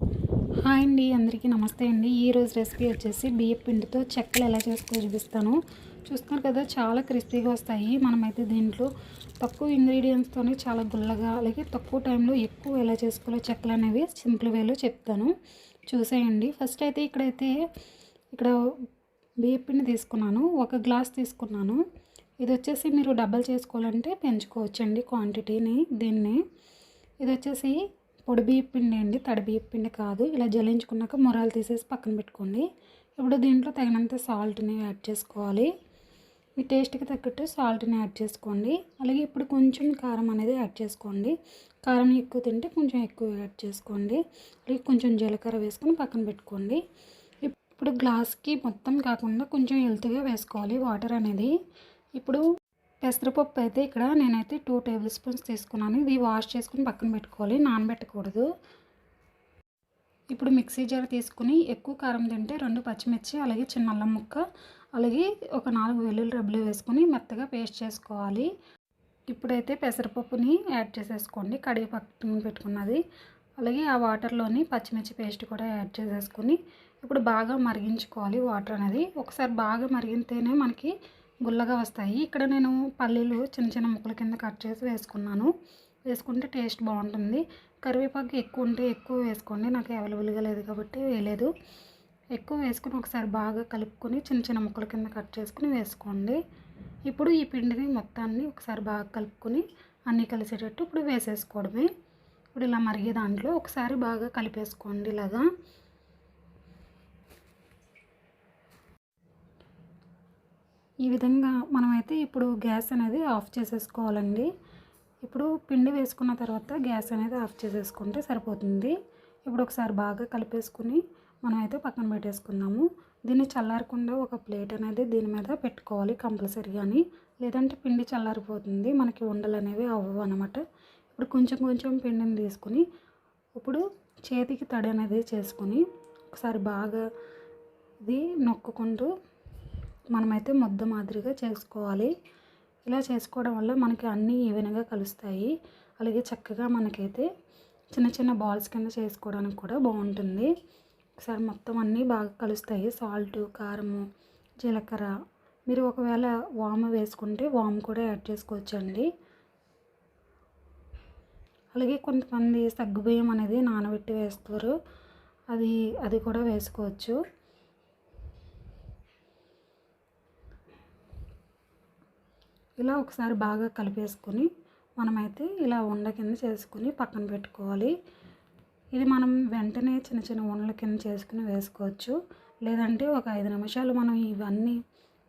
Hi అండి అందరికీ నమస్తే అండి. ఈరోజు రెసిపీ వచ్చేసి బియ్య పిండితో చెక్కలు ఎలా చేసుకో చూపిస్తాను. చూస్తున్నారు కదా చాలా క్రిస్పీగా వస్తాయి. మనమైతే దీంట్లో తక్కువ ఇంగ్రీడియంట్స్తోనే చాలా గుల్లగా అలాగే తక్కువ టైంలో ఎక్కువ ఎలా చేసుకోవాలో చెక్కలు అనేవి సింపుల్ వేలో చెప్తాను. చూసేయండి. ఫస్ట్ అయితే ఇక్కడైతే ఇక్కడ బియ్య పిండి తీసుకున్నాను. ఒక గ్లాస్ తీసుకున్నాను. ఇది వచ్చేసి మీరు డబ్బులు చేసుకోవాలంటే పెంచుకోవచ్చండి క్వాంటిటీని దీన్ని. ఇది వచ్చేసి పొడి బియ్య పిండి అండి తడి బియ్య పిండి కాదు. ఇలా జలించుకున్నాక మొరాలు తీసేసి పక్కన పెట్టుకోండి. ఇప్పుడు దీంట్లో తగినంత సాల్ట్ని యాడ్ చేసుకోవాలి. మీ టేస్ట్కి తగ్గట్టు సాల్ట్ని యాడ్ చేసుకోండి. అలాగే ఇప్పుడు కొంచెం కారం అనేది యాడ్ చేసుకోండి. కారం ఎక్కువ తింటే కొంచెం ఎక్కువ యాడ్ చేసుకోండి. అలాగే కొంచెం జీలకర్ర వేసుకొని పక్కన పెట్టుకోండి. ఇప్పుడు గ్లాస్కి మొత్తం కాకుండా కొంచెం హెల్త్గా వేసుకోవాలి వాటర్ అనేది. ఇప్పుడు పెసరపప్పు అయితే ఇక్కడ నేనైతే టూ టేబుల్ స్పూన్స్ తీసుకున్నాను. ఇది వాష్ చేసుకుని పక్కన పెట్టుకోవాలి నానబెట్టకూడదు. ఇప్పుడు మిక్సీ జార్ తీసుకుని ఎక్కువ కారం తింటే రెండు పచ్చిమిర్చి అలాగే చిన్న అల్లం ముక్క అలాగే ఒక నాలుగు వెల్లుల్లి రబ్బులు వేసుకొని మెత్తగా పేస్ట్ చేసుకోవాలి. ఇప్పుడైతే పెసరపప్పుని యాడ్ చేసేసుకోండి కడిగి పక్కన పెట్టుకున్నది. అలాగే ఆ వాటర్లోని పచ్చిమిర్చి పేస్ట్ కూడా యాడ్ చేసేసుకొని ఇప్పుడు బాగా మరిగించుకోవాలి వాటర్ అనేది. ఒకసారి బాగా మరిగితేనే మనకి గుల్లగా వస్తాయి. ఇక్కడ నేను పల్లీలు చిన్న చిన్న ముక్కల కింద కట్ చేసి వేసుకున్నాను. వేసుకుంటే టేస్ట్ బాగుంటుంది. కరివేపాకు ఎక్కువ ఉంటే ఎక్కువ వేసుకోండి. నాకు అవైలబుల్గా లేదు కాబట్టి వేయలేదు. ఎక్కువ వేసుకుని ఒకసారి బాగా కలుపుకొని చిన్న చిన్న ముక్కల కింద కట్ చేసుకుని వేసుకోండి. ఇప్పుడు ఈ పిండిని మొత్తాన్ని ఒకసారి బాగా కలుపుకొని అన్నీ కలిసేటట్టు ఇప్పుడు వేసేసుకోవడమే. ఇప్పుడు ఇలా మరిగే దాంట్లో ఒకసారి బాగా కలిపేసుకోండి ఇలాగా. ఈ విధంగా మనమైతే ఇప్పుడు గ్యాస్ అనేది ఆఫ్ చేసేసుకోవాలండి. ఇప్పుడు పిండి వేసుకున్న తర్వాత గ్యాస్ అనేది ఆఫ్ చేసేసుకుంటే సరిపోతుంది. ఇప్పుడు ఒకసారి బాగా కలిపేసుకుని మనమైతే పక్కన పెట్టేసుకుందాము. దీన్ని చల్లారకుండా ఒక ప్లేట్ అనేది దీని మీద పెట్టుకోవాలి కంపల్సరీగాని లేదంటే పిండి చల్లారిపోతుంది. మనకి ఉండలు అనేవి అవ్వవు అనమాట ఇప్పుడు కొంచెం కొంచెం పిండిని తీసుకుని ఇప్పుడు చేతికి తడి అనేది చేసుకొని ఒకసారి బాగా ఇది నొక్కుకుంటూ మనమైతే ముద్ద మాదిరిగా చేసుకోవాలి. ఇలా చేసుకోవడం వల్ల మనకి అన్నీ ఈవెన్గా కలుస్తాయి. అలాగే చక్కగా మనకైతే చిన్న చిన్న బాల్స్ కింద చేసుకోవడానికి కూడా బాగుంటుంది. ఒకసారి మొత్తం అన్నీ బాగా కలుస్తాయి. సాల్ట్ కారము జీలకర్ర. మీరు ఒకవేళ వాము వేసుకుంటే వాము కూడా యాడ్ చేసుకోవచ్చండి. అలాగే కొంతమంది సగ్గుబియ్యం అనేది నానబెట్టి వేస్తారు. అది అది కూడా వేసుకోవచ్చు. ఇలా ఒకసారి బాగా కలిపేసుకొని మనమైతే ఇలా ఉండ కింద చేసుకుని పక్కన పెట్టుకోవాలి. ఇది మనం వెంటనే చిన్న చిన్న ఉండల కింద చేసుకుని వేసుకోవచ్చు. లేదంటే ఒక ఐదు నిమిషాలు మనం ఇవన్నీ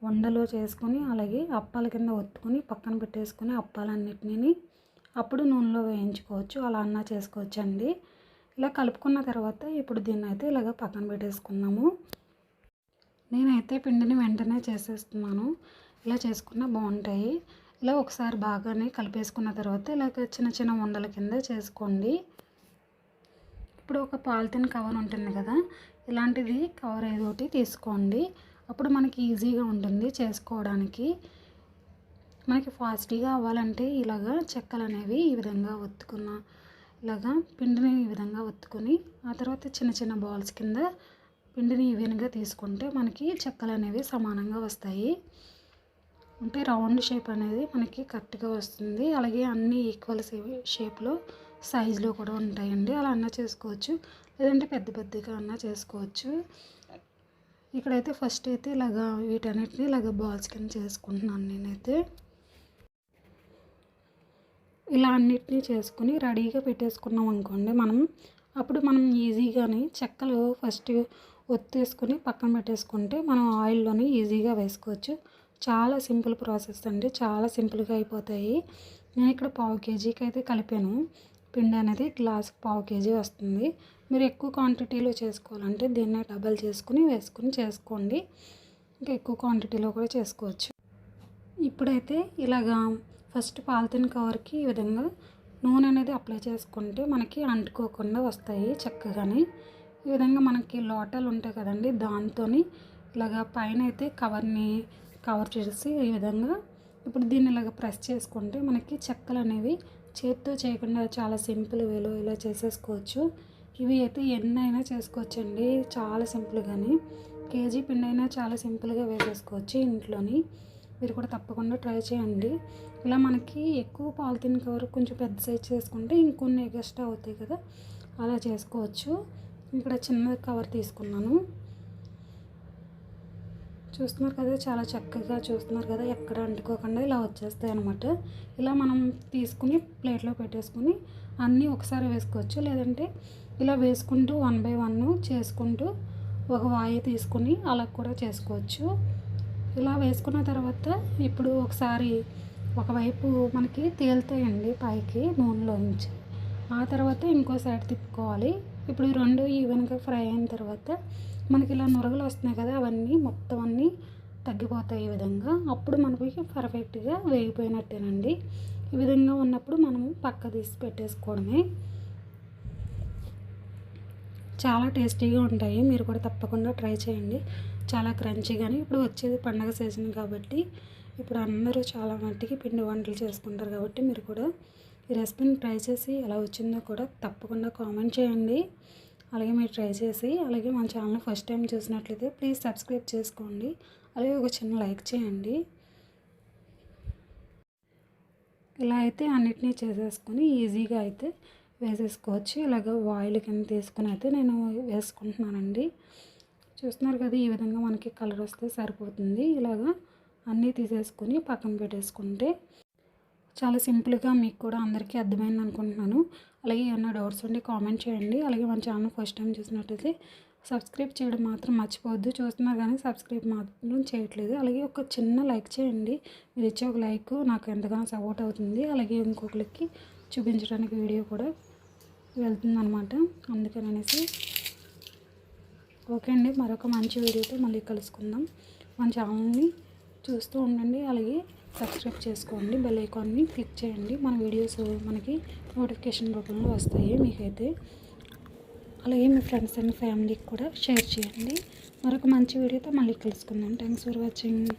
ఉండలో చేసుకొని అలాగే అప్పాల కింద ఒత్తుకొని పక్కన పెట్టేసుకొని అప్పాలన్నిటిని అప్పుడు నూనెలో వేయించుకోవచ్చు. అలా అన్నా చేసుకోవచ్చు అండి ఇలా కలుపుకున్న తర్వాత ఇప్పుడు దీన్ని అయితే ఇలాగ పక్కన పెట్టేసుకున్నాము నేనైతే పిండిని వెంటనే చేసేస్తున్నాను. ఇలా చేసుకున్న బాగుంటాయి. ఇలా ఒకసారి బాగానే కలిపేసుకున్న తర్వాత ఇలాగ చిన్న చిన్న ఉండల కింద చేసుకోండి. ఇప్పుడు ఒక పాలిథిన్ కవర్ ఉంటుంది కదా ఇలాంటిది కవర్ ఏదో ఒకటి తీసుకోండి. అప్పుడు మనకి ఈజీగా ఉంటుంది చేసుకోవడానికి. మనకి ఫాస్ట్గా అవ్వాలంటే ఇలాగా చెక్కలు అనేవి ఈ విధంగా ఒత్తుకున్న ఇలాగా పిండిని ఈ విధంగా ఒత్తుకొని ఆ తర్వాత చిన్న చిన్న బాల్స్ కింద పిండిని ఈవెన్గా తీసుకుంటే మనకి చెక్కలు అనేవి సమానంగా వస్తాయి. అంటే రౌండ్ షేప్ అనేది మనకి కరెక్ట్గా వస్తుంది. అలాగే అన్ని ఈక్వల్ షేప్లో సైజులో కూడా ఉంటాయండి. అలా అన్నా చేసుకోవచ్చు. లేదంటే పెద్ద పెద్దగా అన్నా చేసుకోవచ్చు. ఇక్కడైతే ఫస్ట్ అయితే ఇలాగ వీటన్నిటిని ఇలాగ బాల్స్ కింద చేసుకుంటున్నాను నేనైతే. ఇలా అన్నిటినీ చేసుకుని రెడీగా పెట్టేసుకున్నాం అనుకోండి మనం. అప్పుడు మనం ఈజీగానే చెక్కలు ఫస్ట్ ఒత్తేసుకుని పక్కన పెట్టేసుకుంటే మనం ఆయిల్లోనే ఈజీగా వేసుకోవచ్చు. చాలా సింపుల్ ప్రాసెస్ అండి. చాలా సింపుల్గా అయిపోతాయి. నేను ఇక్కడ పావు కేజీకి అయితే కలిపాను. పిండి అనేది గ్లాస్కి పావు కేజీ వస్తుంది. మీరు ఎక్కువ క్వాంటిటీలో చేసుకోవాలంటే దీన్ని డబల్ చేసుకుని వేసుకుని చేసుకోండి. ఇంకా ఎక్కువ క్వాంటిటీలో కూడా చేసుకోవచ్చు. ఇప్పుడైతే ఇలాగా ఫస్ట్ పాలిథిన్ కవర్కి ఈ విధంగా నూనె అనేది అప్లై చేసుకుంటే మనకి అంటుకోకుండా వస్తాయి చక్కగానే. ఈ విధంగా మనకి లోటలు ఉంటాయి కదండి దాంతో ఇలాగా పైన అయితే కవర్ని కవర్ చేసి ఈ విధంగా ఇప్పుడు దీన్ని ఇలాగ ప్రెస్ చేసుకుంటే మనకి చెక్కలు అనేవి చేతితో చేయకుండా చాలా సింపుల్ వేలో ఇలా చేసేసుకోవచ్చు. ఇవి అయితే ఎన్ని అయినా చేసుకోవచ్చండి చాలా సింపుల్గానే కేజీ పిండి అయినా చాలా సింపుల్గా వేసేసుకోవచ్చు ఇంట్లోని. మీరు కూడా తప్పకుండా ట్రై చేయండి. ఇలా మనకి ఎక్కువ పాలిథిన్ కవర్ కొంచెం పెద్ద సైజ్ చేసుకుంటే ఇంకొన్ని ఎగస్ట్రా అవుతాయి కదా అలా చేసుకోవచ్చు. ఇక్కడ చిన్న కవర్ తీసుకున్నాను. చూస్తున్నారు కదా చాలా చక్కగా చూస్తున్నారు కదా ఎక్కడ అంటుకోకుండా ఇలా వచ్చేస్తాయి అనమాట ఇలా మనం తీసుకుని ప్లేట్లో పెట్టేసుకుని అన్నీ ఒకసారి వేసుకోవచ్చు. లేదంటే ఇలా వేసుకుంటూ వన్ బై వన్ చేసుకుంటూ ఒక వాయి తీసుకుని అలా కూడా చేసుకోవచ్చు. ఇలా వేసుకున్న తర్వాత ఇప్పుడు ఒకసారి ఒకవైపు మనకి తేలుతాయండి పైకి నూనెలో నుంచి. ఆ తర్వాత ఇంకో సైడ్ తిప్పుకోవాలి. ఇప్పుడు రెండు ఈవెన్గా ఫ్రై అయిన తర్వాత మనకి ఇలా నురగలు వస్తున్నాయి కదా అవన్నీ మొత్తం అన్నీ తగ్గిపోతాయి ఈ విధంగా. అప్పుడు మనకి పర్ఫెక్ట్గా వేగిపోయినట్టేనండి. ఈ విధంగా ఉన్నప్పుడు మనము పక్క తీసి పెట్టేసుకోవడమే. చాలా టేస్టీగా ఉంటాయి. మీరు కూడా తప్పకుండా ట్రై చేయండి. చాలా క్రంచీగానే ఇప్పుడు వచ్చేది పండగ సీజన్ కాబట్టి ఇప్పుడు అందరూ చాలా మట్టికి పిండి వంటలు చేసుకుంటారు కాబట్టి మీరు కూడా ఈ రెసిపీని ట్రై చేసి ఎలా వచ్చిందో కూడా తప్పకుండా కామెంట్ చేయండి. అలాగే మీరు ట్రై చేసి అలాగే మన ఛానల్ ఫస్ట్ టైం చూసినట్లయితే ప్లీజ్ సబ్స్క్రైబ్ చేసుకోండి. అలాగే ఒక చిన్న లైక్ చేయండి. ఇలా అయితే అన్నిటినీ చేసేసుకొని ఈజీగా అయితే వేసేసుకోవచ్చు. ఇలాగ ఆయిల్ కింద తీసుకుని అయితే నేను వేసుకుంటున్నానండి. చూస్తున్నారు కదా ఈ విధంగా మనకి కలర్ వస్తే సరిపోతుంది. ఇలాగా అన్నీ తీసేసుకొని పక్కన పెట్టేసుకుంటే చాలా సింపుల్గా మీకు కూడా అందరికీ అర్థమైంది అనుకుంటున్నాను. అలాగే ఏమైనా డౌట్స్ ఉంటే కామెంట్ చేయండి. అలాగే మన ఛానల్ ఫస్ట్ టైం చూసినట్టయితే సబ్స్క్రైబ్ చేయడం మాత్రం మర్చిపోవద్దు. చూస్తున్నారు కానీ సబ్స్క్రైబ్ మాత్రం చేయట్లేదు. అలాగే ఒక చిన్న లైక్ చేయండి. మీరు ఇచ్చే ఒక లైక్ నాకు ఎంతగానో సపోర్ట్ అవుతుంది. అలాగే ఇంకొకరికి చూపించడానికి వీడియో కూడా వెళ్తుంది అనమాట అందుకని అనేసి ఓకే అండి. మరొక మంచి వీడియోతో మళ్ళీ కలుసుకుందాం. మన ఛానల్ని చూస్తూ ఉండండి. అలాగే సబ్స్క్రైబ్ చేసుకోండి బెల్ ఐకాన్ని క్లిక్ చేయండి. మన వీడియోస్ మనకి నోటిఫికేషన్ రూపంలో వస్తాయి మీకైతే. అలాగే మీ ఫ్రెండ్స్ అండ్ ఫ్యామిలీకి కూడా షేర్ చేయండి. మరొక మంచి వీడియోతో మళ్ళీ కలుసుకుందాం. Thanks for watching.